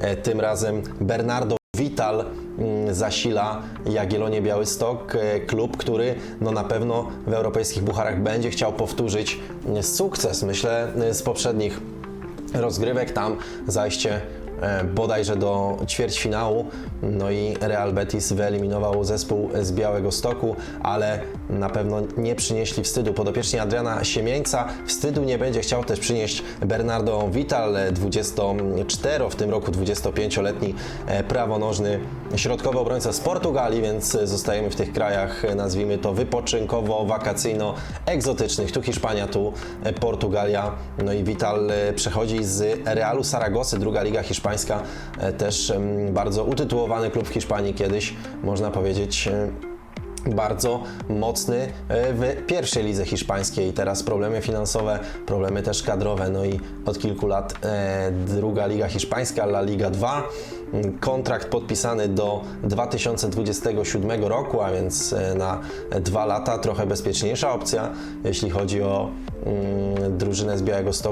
E, Tym razem Bernardo Vital mm, zasila Jagiellonię Białystok, e, klub, który no na pewno w europejskich bucharach będzie chciał powtórzyć mm, sukces, myślę, e, z poprzednich rozgrywek. Tam zajście bodajże do ćwierćfinału. No i Real Betis wyeliminował zespół z Białego Stoku, ale na pewno nie przynieśli wstydu podopieczni Adriana Siemieńca. Wstydu nie będzie chciał też przynieść Bernardo Vital, 24, w tym roku 25-letni e, prawonożny środkowy obrońca z Portugalii, więc zostajemy w tych krajach, e, nazwijmy to wypoczynkowo-wakacyjno-egzotycznych. Tu Hiszpania, tu e, Portugalia. No i Vital e, przechodzi z Realu Saragosy, druga liga hiszpańska, e, też bardzo utytułowany klub w Hiszpanii kiedyś, można powiedzieć. e, bardzo mocny e, w pierwszej lidze hiszpańskiej. Teraz problemy finansowe, problemy też kadrowe. No i od kilku lat e, druga liga hiszpańska, La Liga 2. Mm, Kontrakt podpisany do 2027 roku, a więc na dwa lata trochę bezpieczniejsza opcja, jeśli chodzi o mm, drużynę z Białego Stoku.